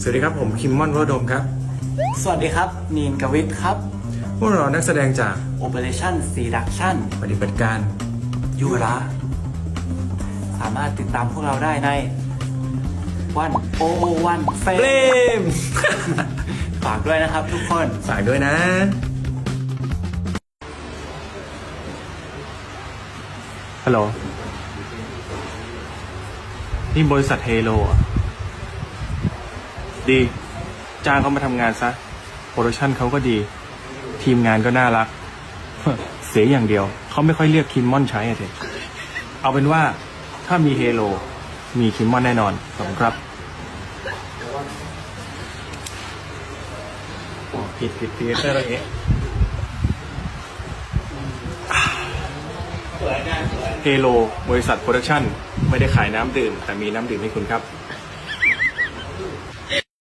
สวัสดีครับผมคิมมอนวโดมครับ สวัสดีครับนีนกวิทครับ พวกเรานักแสดงจาก Operation Seduction ปฏิบัติการยุระ สามารถติดตามพวกเราได้ในวันโอวันเฟเฟลมฝากด้วยนะครับทุกคน ฝากด้วยนะ ฮัลโหล นี่บริษัทเฮโลอะ ดี จ้างเขามาทำงานซะ โปรดักชั่นเขาก็ดี ทีมงานก็น่ารัก เสียอย่างเดียว เขาไม่ค่อยเรียกคิมมอนใช้อะเด็เอาเป็นว่าถ้ามีเฮโล มีคิมมอนแน่นอนขอบคุณครับอ๋อผิดผิดผิดเตอร์อะไรเงี้ยเฮโล บริษัทโปรดักชั่น ไม่ได้ขายน้ำดื่ม แต่มีน้ำดื่มให้คุณครับ